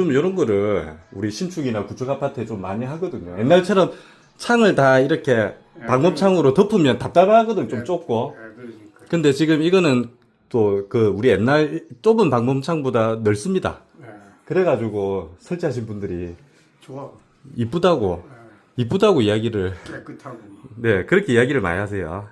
좀 이런 거를 우리 신축이나 구축 아파트에 좀 많이 하거든요. 옛날처럼 창을 다 이렇게 예, 방범창으로 그러니까. 덮으면 답답하거든, 좀 예, 좁고. 예, 그러니까. 근데 지금 이거는 또 그 우리 옛날 좁은 방범창보다 넓습니다. 그래가지고 설치하신 분들이 좋아. 이쁘다고, 이쁘다고 이야기를, 깨끗하고. 네, 그렇게 이야기를 많이 하세요.